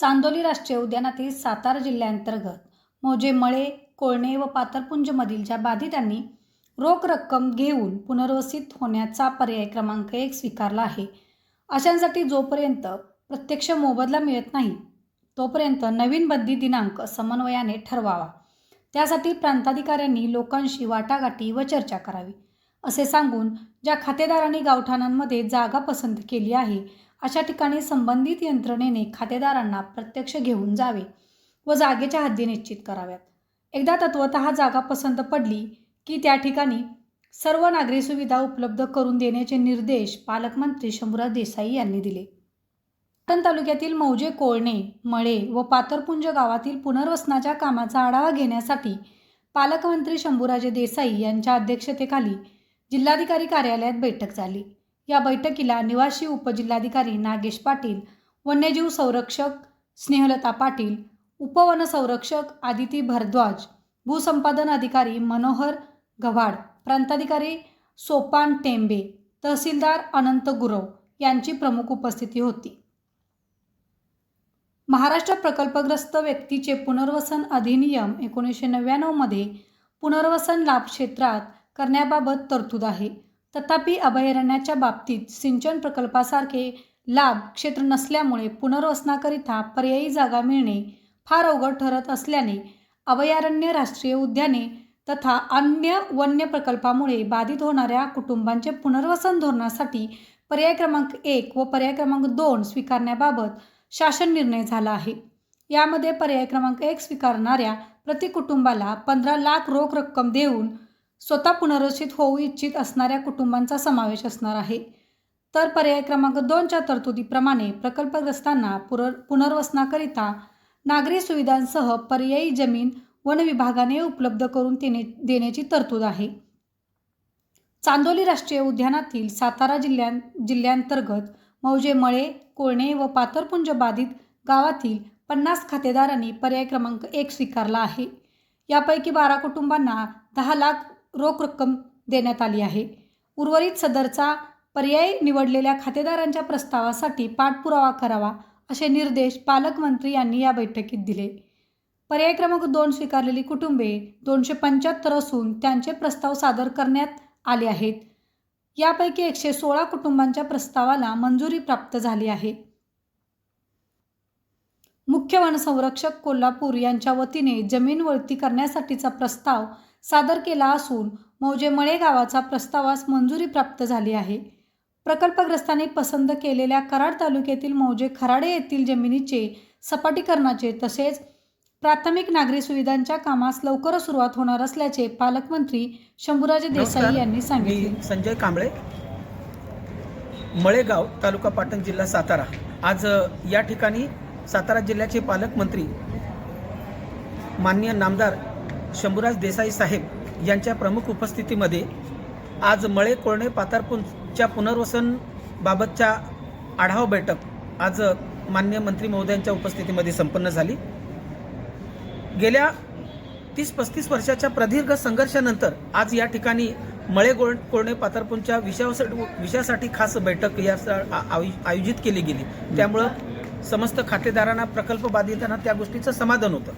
चांदोली राष्ट्रीय उद्यानातील सातारा जिल्ह्यांतर्गत मोजे मळे कोळणे व पातरपुंजमधील ज्या बाधितांनी रोख रक्कम घेऊन पुनर्वसित होण्याचा पर्याय क्रमांक एक स्वीकारला आहे अशांसाठी जोपर्यंत प्रत्यक्ष मोबदला मिळत नाही तोपर्यंत नवीन बंदी दिनांक समन्वयाने ठरवावा. त्यासाठी प्रांताधिकाऱ्यांनी लोकांशी वाटाघाटी व चर्चा करावी असे सांगून ज्या खातेदारांनी गावठाणांमध्ये जागा पसंत केली आहे अशा ठिकाणी संबंधित यंत्रणेने खातेदारांना प्रत्यक्ष घेऊन जावे व जागेच्या हद्दी निश्चित कराव्यात. एकदा तत्वतः जागा पसंत पडली की त्या ठिकाणी सर्व नागरी सुविधा उपलब्ध करून देण्याचे निर्देश पालकमंत्री शंभूराज देसाई यांनी दिले. पाटण तालुक्यातील मौजे कोळणे मळे व पातरपुंज गावातील पुनर्वसनाच्या कामाचा आढावा घेण्यासाठी पालकमंत्री शंभूराजे देसाई यांच्या अध्यक्षतेखाली जिल्हाधिकारी कार्यालयात बैठक झाली. या बैठकीला निवासी उपजिल्हाधिकारी नागेश पाटील वन्यजीव संरक्षक स्नेहलता पाटील उपवन संरक्षक आदिती भारद्वाज भूसंपादन अधिकारी मनोहर गव्हाड प्रांताधिकारी सोपान टेंबे तहसीलदार अनंत गुरव यांची प्रमुख उपस्थिती होती. महाराष्ट्र प्रकल्पग्रस्त व्यक्तीचे पुनर्वसन अधिनियम एकोणीसशे नव्याण्णवमध्ये पुनर्वसन लाभ क्षेत्रात करण्याबाबत तरतूद आहे. तथापि अभयारण्याच्या बाबतीत सिंचन प्रकल्पासारखे लाभ क्षेत्र नसल्यामुळे पुनर्वसनाकरिता पर्यायी जागा मिळणे फार अवघड ठरत असल्याने अभयारण्य राष्ट्रीय उद्याने तथा अन्य वन्य प्रकल्पामुळे बाधित होणाऱ्या कुटुंबांचे पुनर्वसन धोरणासाठी पर्याय क्रमांक एक व पर्याय क्रमांक दोन स्वीकारण्याबाबत शासन निर्णय झाला आहे. यामध्ये पर्याय क्रमांक एक स्वीकारणाऱ्या प्रति कुटुंबाला पंधरा लाख रोख रक्कम देऊन स्वतः पुनर्वसित होऊ इच्छित असणाऱ्या कुटुंबांचा समावेश असणार आहे. तर पर्याय क्रमांक दोनच्या तरतुदीप्रमाणे प्रकल्पग्रस्तांना पुनर पुनर्वसनाकरिता नागरी सुविधांसह पर्यायी जमीन वन विभागाने उपलब्ध करून देणे देण्याची तरतूद आहे. चांदोली राष्ट्रीय उद्यानातील सातारा जिल्ह्यां जिल्ह्यांतर्गत मौजे मळे कोळणे व पातरपुंज बाधित गावातील पन्नास खातेदारांनी पर्याय क्रमांक एक स्वीकारला आहे. यापैकी बारा कुटुंबांना दहा लाख रोख रक्कम देण्यात आली आहे. उर्वरित सदरचा पर्याय निवडलेल्या खातेदारांच्या प्रस्तावासाठी पाठपुरावा करावा असे निर्देश पालकमंत्री यांनी या बैठकीत दिले. पर्याय क्रमांक दोन स्वीकारलेली कुटुंबे दोनशे पंच्याहत्तर असून त्यांचे प्रस्ताव सादर करण्यात आले आहेत. यापैकी एकशे सोळा कुटुंबांच्या प्रस्तावाला मंजुरी प्राप्त झाली आहे. मुख्य वनसंरक्षक कोल्हापूर यांच्या वतीने जमीन वळती करण्यासाठीचा प्रस्ताव सादर केला असून मौजे मळे गावाचा प्रस्तावास मंजुरी प्राप्त झाली आहे. प्रकल्पग्रस्तांनी पसंत केलेल्या कराड तालुक्यातील मौजे खराडे येथील जमिनीचे सपाटीकरणाचे तसेच प्राथमिक नागरी सुविधांच्या कामास लवकरच सुरुवात होणार असल्याचे पालकमंत्री शंभूराजे देसाई. यांनी सांगितले. संजय कांबळे मळेगाव तालुका पाटण जिल्हा सातारा. आज या ठिकाणी सातारा जिल्ह्याचे पालकमंत्री माननीय नामदार शंभूराज देसाई साहेब यांच्या प्रमुख उपस्थितीमध्ये आज मळे कोळणे पातारपूरच्या पुनर्वसन बाबतच्या आढावा बैठक आज मान्य मंत्री महोदयांच्या उपस्थितीमध्ये संपन्न झाली. गेल्या तीस पस्तीस वर्षाच्या प्रदीर्घ संघर्षानंतर आज या ठिकाणी मळे गोळ कोळणे पातारपूरच्या विषयासाठी विषयासाठी खास बैठक या आयोजित केली गेली. त्यामुळं समस्त खातेदारांना प्रकल्प बाधितांना त्या गोष्टीचं समाधान होतं.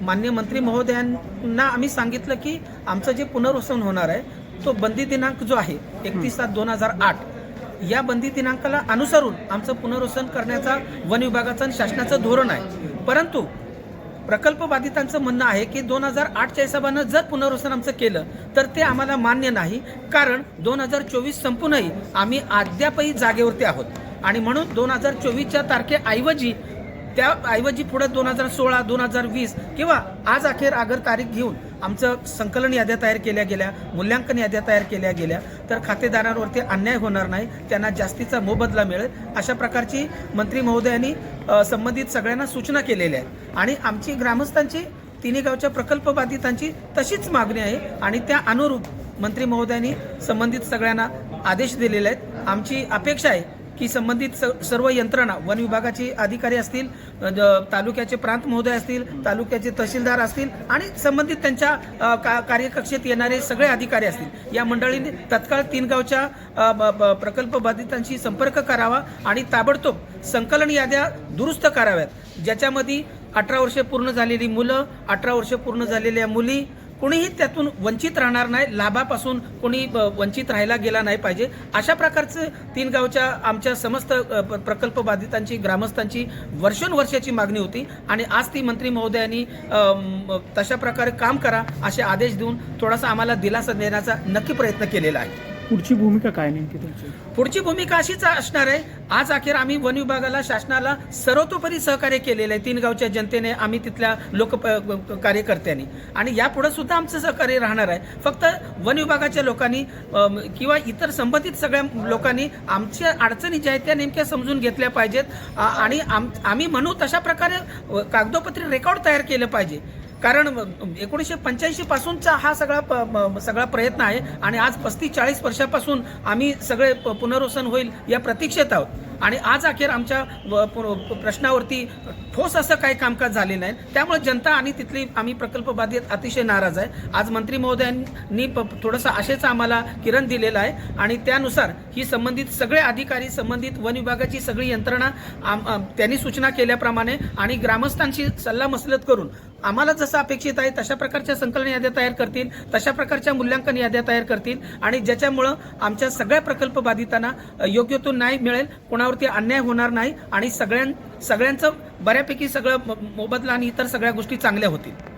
मान्य मंत्री महोदयांना आम्ही सांगितलं की आमचं जे पुनर्वसन होणार आहे तो बंदी दिनांक जो आहे एकतीस सात दोन हजार आठ या बंदी दिनांकाला अनुसरून आमचं पुनर्वसन करण्याचा वन विभागाचं आणि शासनाचं धोरण आहे. परंतु प्रकल्प बाधितांचं म्हणणं आहे की दोन हजार आठच्या हिशोबानं जर पुनर्वसन आमचं केलं तर ते आम्हाला मान्य नाही कारण दोन हजार चोवीस संपूनही आम्ही अद्यापही जागेवरती आहोत. आणि म्हणून दोन हजार चोवीसच्या तारखेऐवजी त्या ऐवजी पुढे दोन हजार सोळा दोन हजार वीस किंवा आज अखेर आगर तारीख घेऊन आमचं संकलन याद्या तयार केल्या गेल्या मूल्यांकन याद्या तयार केल्या गेल्या तर खातेदारांवरती अन्याय होणार नाही त्यांना जास्तीचा मोबदला मिळेल अशा प्रकारची मंत्री महोदयांनी संबंधित सगळ्यांना सूचना केलेल्या आहेत. आणि आमची ग्रामस्थांची तिन्ही गावच्या प्रकल्प बाधितांची तशीच मागणी आहे आणि त्या अनुरूप मंत्री महोदयांनी संबंधित सगळ्यांना आदेश दिलेले आहेत. आमची अपेक्षा आहे की संबंधित स- सर्व यंत्रणा वन विभागाचे अधिकारी असतील ज- तालुक्याचे प्रांत महोदय असतील तालुक्याचे तहसीलदार असतील आणि संबंधित त्यांच्या का- कार्यकक्षेत येणारे सगळे अधिकारी असतील. या मंडळीने तत्काळ तीन गावच्या ब- प्रकल्प बाधितांशी संपर्क करावा आणि ताबडतोब संकलन याद्या दुरुस्त कराव्यात. ज्याच्यामध्ये अठरा वर्षे पूर्ण झालेली मुलं अठरा वर्षे पूर्ण झालेल्या मुली कोणीही त्यातून वंचित राहणार नाही लाभापासून कोणी ब- वंचित राहायला गेला नाही पाहिजे. अशा प्रकारचं तीन गावच्या आमच्या समस्त प- प्रकल्प बाधितांची ग्रामस्थांची वर्षानुवर्षाची मागणी होती आणि आज ती मंत्री महोदयांनी तशा प्रकारे काम करा असे आदेश देऊन थोडासा आम्हाला दिलासा देण्याचा नक्की प्रयत्न केलेला आहे. पुढची भूमिका काय नेमकी तुमची? पुढची भूमिका अशीच असणार आहे. आज अखेर आम्ही वन विभागाला शासनाला सर्वतोपरी सहकार्य केलेलं आहे. तीन गावच्या जनतेने आम्ही तिथल्या लोक प- कार्यकर्त्यांनी. आणि यापुढे सुद्धा आमचं सहकार्य राहणार आहे. फक्त वन विभागाच्या लोकांनी किंवा इतर संबंधित सगळ्या लोकांनी आमच्या अडचणी ज्या आहेत त्या नेमक्या समजून घेतल्या पाहिजेत. आणि आम आम्ही म्हणू तशा प्रकारे कागदोपत्री रेकॉर्ड तयार केलं पाहिजे. कारण एकोणीसशे पंच्याऐंशी पासूनचा हा सगळा प- सगळा प्रयत्न आहे आणि आज पस्तीस चाळीस वर्षापासून आम्ही सगळे प- पुनर्वसन होईल या प्रतीक्षेत आहोत. आणि आज अखेर आमच्या व- प्रश्नावरती ठोस असं काही कामकाज झाले नाही. त्यामुळे जनता आणि तिथली आम्ही प्रकल्प बाधित अतिशय नाराज आहे. आज मंत्री महोदयांनी प- थोडंसं आशेचा आम्हाला किरण दिलेला आहे. आणि त्यानुसार ही संबंधित सगळे अधिकारी संबंधित वन विभागाची सगळी यंत्रणा आम- त्यांनी सूचना केल्याप्रमाणे आणि ग्रामस्थांशी सल्लामसलत करून आम्हाला जसं अपेक्षित आहे तशा प्रकारच्या संकलन याद्या तयार करतील तशा प्रकारच्या मूल्यांकन याद्या तयार करतील आणि ज्याच्यामुळं आमच्या सगळ्या प्रकल्प बाधितांना योग्य तो न्याय मिळेल कोणावरती अन्याय होणार नाही आणि सगळ्यां सगळ्यांचं बऱ्यापैकी सगळं म- मोबदला आणि इतर सगळ्या गोष्टी चांगल्या होतील.